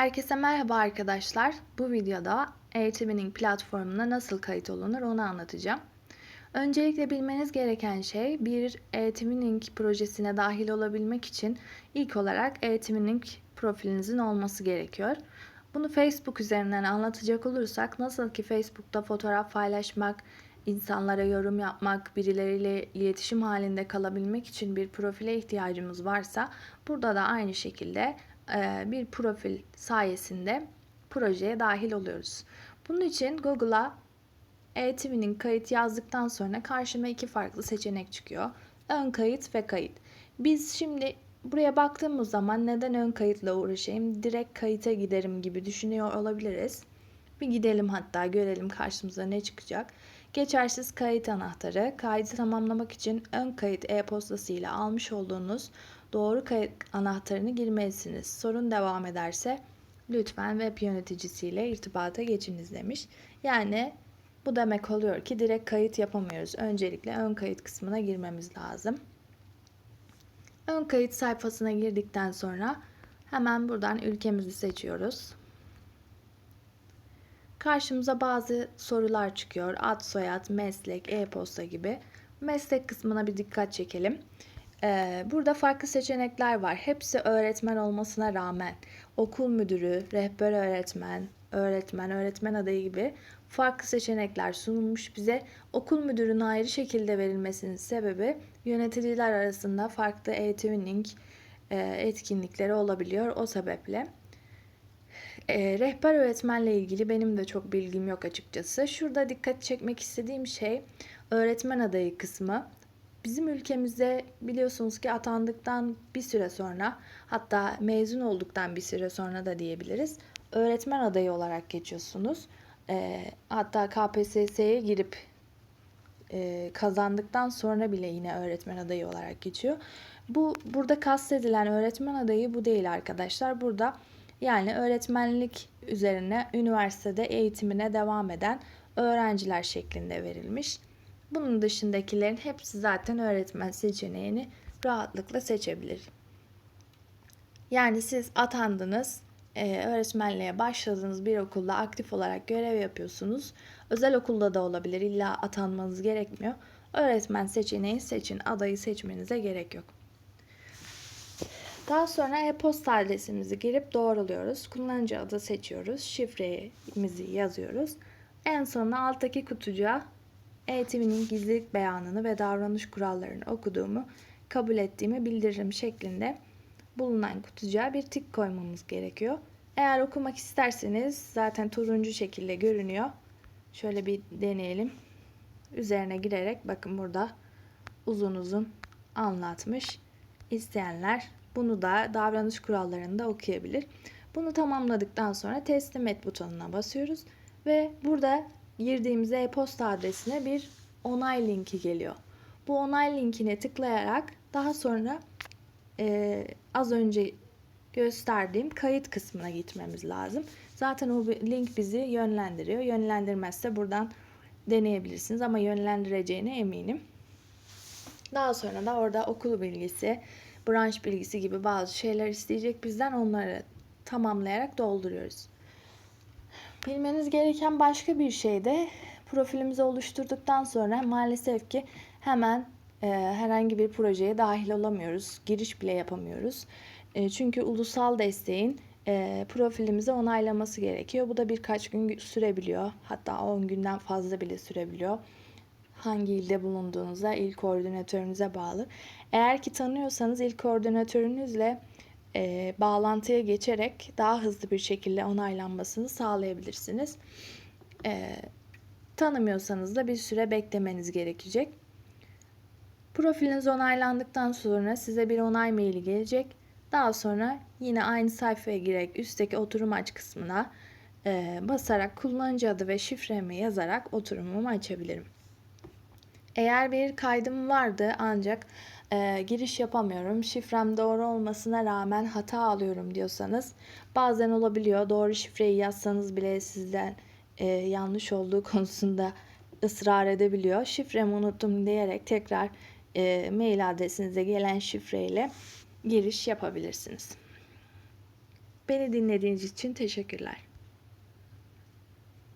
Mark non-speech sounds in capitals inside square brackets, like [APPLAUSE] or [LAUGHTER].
Herkese merhaba arkadaşlar. Bu videoda Airtwining platformuna nasıl kayıt olunur onu anlatacağım. Öncelikle bilmeniz gereken şey bir Airtwining projesine dahil olabilmek için ilk olarak Airtwining profilinizin olması gerekiyor. Bunu Facebook üzerinden anlatacak olursak nasıl ki Facebook'ta fotoğraf paylaşmak, insanlara yorum yapmak, birileriyle iletişim halinde kalabilmek için bir profile ihtiyacımız varsa burada da aynı şekilde bir profil sayesinde projeye dahil oluyoruz. Bunun için Google'a e-TV'nin kayıt yazdıktan sonra karşıma iki farklı seçenek çıkıyor. Ön kayıt ve kayıt. Biz şimdi buraya baktığımız zaman neden ön kayıtla uğraşayım, direkt kayıta giderim gibi düşünüyor olabiliriz. Bir gidelim hatta görelim karşımıza ne çıkacak. Geçersiz kayıt anahtarı. Kaydı tamamlamak için ön kayıt e-postası ile almış olduğunuz doğru kayıt anahtarını girmelisiniz. Sorun devam ederse lütfen web yöneticisiyle irtibata geçiniz demiş. Yani bu demek oluyor ki direkt kayıt yapamıyoruz. Öncelikle ön kayıt kısmına girmemiz lazım. Ön kayıt sayfasına girdikten sonra hemen buradan ülkemizi seçiyoruz. Karşımıza bazı sorular çıkıyor. Ad, soyad, meslek, e-posta gibi. Meslek kısmına bir dikkat çekelim. Ee, burada farklı seçenekler var. Hepsi öğretmen olmasına rağmen okul müdürü, rehber öğretmen, öğretmen, öğretmen adayı gibi farklı seçenekler sunulmuş bize. Okul müdürünün ayrı şekilde verilmesinin sebebi yöneticiler arasında farklı e-twinning e, etkinlikleri olabiliyor o sebeple. E, rehber öğretmenle ilgili benim de çok bilgim yok açıkçası. Şurada dikkat çekmek istediğim şey öğretmen adayı kısmı. Bizim ülkemizde biliyorsunuz ki atandıktan bir süre sonra hatta mezun olduktan bir süre sonra da diyebiliriz. Öğretmen adayı olarak geçiyorsunuz. E, hatta KPSS'ye girip e, kazandıktan sonra bile yine öğretmen adayı olarak geçiyor. Bu burada kastedilen öğretmen adayı bu değil arkadaşlar. Burada yani öğretmenlik üzerine üniversitede eğitimine devam eden öğrenciler şeklinde verilmiş. Bunun dışındakilerin hepsi zaten öğretmen seçeneğini rahatlıkla seçebilir. Yani siz atandınız, e, öğretmenliğe başladığınız bir okulda aktif olarak görev yapıyorsunuz. Özel okulda da olabilir, illa atanmanız gerekmiyor. Öğretmen seçeneği seçin, adayı seçmenize gerek yok. Daha sonra e-posta adresimizi girip doğruluyoruz. Kullanıcı adı seçiyoruz. Şifremizi yazıyoruz. En sonunda alttaki kutucuğa eğitiminin gizlilik beyanını ve davranış kurallarını okuduğumu, kabul ettiğimi bildiririm şeklinde bulunan kutucuğa bir tik koymamız gerekiyor. Eğer okumak isterseniz zaten turuncu şekilde görünüyor. Şöyle bir deneyelim. Üzerine girerek bakın burada uzun uzun anlatmış. İsteyenler bunu da davranış kurallarında okuyabilir. Bunu tamamladıktan sonra teslim et butonuna basıyoruz ve burada girdiğimiz e-posta adresine bir onay linki geliyor. Bu onay linkine tıklayarak daha sonra e, az önce gösterdiğim kayıt kısmına gitmemiz lazım. Zaten o link bizi yönlendiriyor. Yönlendirmezse buradan deneyebilirsiniz ama yönlendireceğine eminim. Daha sonra da orada okul bilgisi, branş bilgisi gibi bazı şeyler isteyecek bizden onları tamamlayarak dolduruyoruz. Bilmeniz gereken başka bir şey de profilimizi oluşturduktan sonra maalesef ki hemen e, herhangi bir projeye dahil olamıyoruz. Giriş bile yapamıyoruz. E, çünkü ulusal desteğin e, profilimizi onaylaması gerekiyor. Bu da birkaç gün sürebiliyor. Hatta 10 günden fazla bile sürebiliyor. Hangi ilde bulunduğunuza, il koordinatörünüze bağlı. Eğer ki tanıyorsanız il koordinatörünüzle e, bağlantıya geçerek daha hızlı bir şekilde onaylanmasını sağlayabilirsiniz. E, tanımıyorsanız da bir süre beklemeniz gerekecek. Profiliniz onaylandıktan sonra size bir onay maili gelecek. Daha sonra yine aynı sayfaya girerek üstteki oturum aç kısmına e, basarak kullanıcı adı ve şifremi yazarak oturumumu açabilirim. Eğer bir kaydım vardı ancak e, giriş yapamıyorum, şifrem doğru olmasına rağmen hata alıyorum diyorsanız bazen olabiliyor. Doğru şifreyi yazsanız bile sizden e, yanlış olduğu [LAUGHS] konusunda ısrar edebiliyor. Şifremi unuttum diyerek tekrar e, mail adresinize gelen şifreyle giriş yapabilirsiniz. Beni dinlediğiniz için teşekkürler.